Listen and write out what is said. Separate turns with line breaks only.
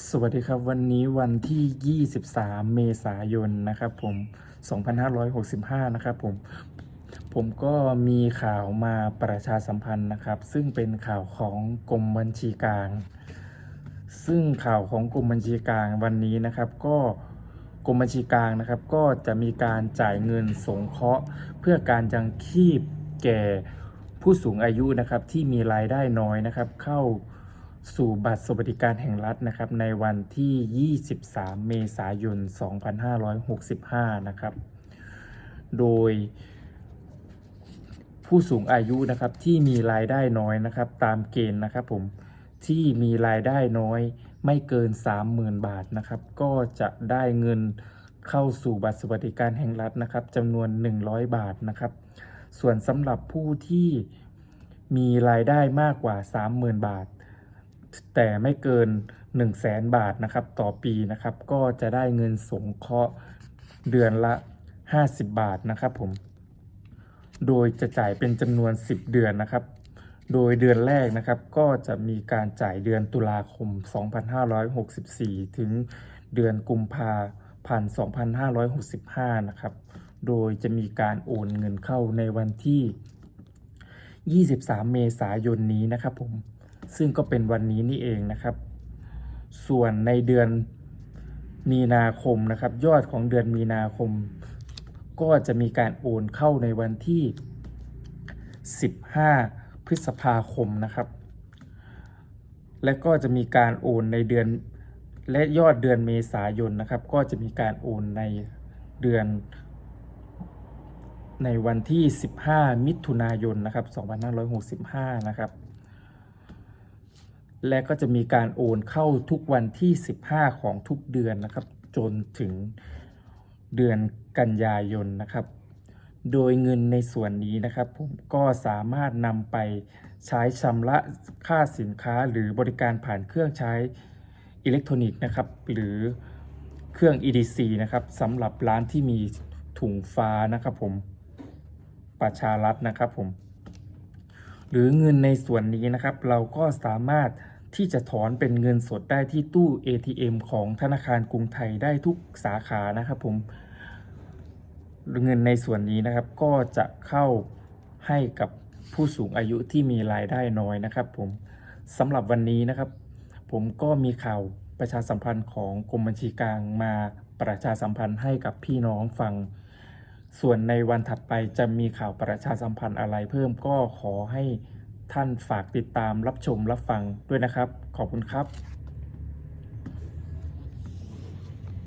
สวัสดีครับวันนี้วันที่ 23 เมษายนนะครับผม 2565 นะครับผม ผมก็มีข่าวมาประชาสัมพันธ์นะครับ ซึ่งเป็นข่าวของกรมบัญชีกลาง ซึ่งข่าวของกรมบัญชีกลางวันนี้นะครับ ก็กรมบัญชีกลางนะครับ ก็จะมีการจ่ายเงินสงเคราะห์ เพื่อการยังชีพแก่ผู้สูงอายุนะครับที่มีรายได้น้อยนะครับ เข้า สู่บัตรสวัสดิการแห่งรัฐนะครับ ในวันที่ 23 เมษายน 2565 นะครับ โดยผู้สูงอายุนะครับที่มีรายได้น้อยนะครับ ตามเกณฑ์นะครับผมที่มีรายได้น้อยไม่เกิน 30,000 บาทนะครับ ก็จะได้เงินเข้าสู่บัตรสวัสดิการแห่งรัฐนะครับจำนวน 100 บาทนะครับ ส่วนสำหรับผู้ที่มีรายได้มากกว่า 30,000 บาท แต่ไม่เกิน 1 0 0 0 0แสนบาทนะครับต่อปีนะครับก็จะได้เงินสงเคราะห์เดือนละ 50 บาทนะครับผม โดยจะจ่ายเป็นจำนวน 10 เดือนนะครับ โดยเดือนแรกนะครับก็จะมีการจ่ายเดือนตุลาคม 2564 ถึงเดือนกุมภาพันธ์2565 นะครับ โดยจะมีการโอนเงินเข้าในวันที่ 23 เมษายนนี้นะครับผม ซึ่งก็เป็นวันนี้นี่เองนะครับ ส่วนในเดือนมีนาคมนะครับ ยอดของเดือนมีนาคม ก็จะมีการโอนเข้าในวันที่ 15 พฤษภาคมนะครับ และก็จะมีการโอนในเดือนและยอดเดือนเมษายนนะครับ ก็จะมีการโอนในเดือน ในวันที่ 15 มิถุนายนนะครับ 2565 นะครับ และก็จะมีการโอนเข้าทุกวันที่ 15 ของทุกเดือนนะครับ จนถึงเดือนกันยายนนะครับ โดยเงินในส่วนนี้นะครับ ผมก็สามารถนำไปใช้ชำระค่าสินค้าหรือบริการผ่านเครื่องใช้อิเล็กทรอนิกส์นะครับ หรือเครื่อง EDC นะครับสำหรับร้านที่มีถุงฟ้านะครับผมประชารัฐนะครับผมหรือเงินในส่วนนี้นะครับ เราก็สามารถ ที่จะถอนเป็นเงินสดได้ที่ตู้ ATM ของธนาคารกรุงไทยได้ทุกสาขานะครับผม เงินในส่วนนี้นะครับก็จะเข้าให้กับผู้สูงอายุที่มีรายได้น้อยนะครับผมสำหรับวันนี้นะครับ ผมก็มีข่าวประชาสัมพันธ์ของกรมบัญชีกลางมาประชาสัมพันธ์ให้กับพี่น้องฟัง ส่วนในวันถัดไปจะมีข่าวประชาสัมพันธ์อะไรเพิ่มก็ขอให้ ท่านฝากติดตามรับชมรับฟังด้วยนะครับ ขอบคุณครับ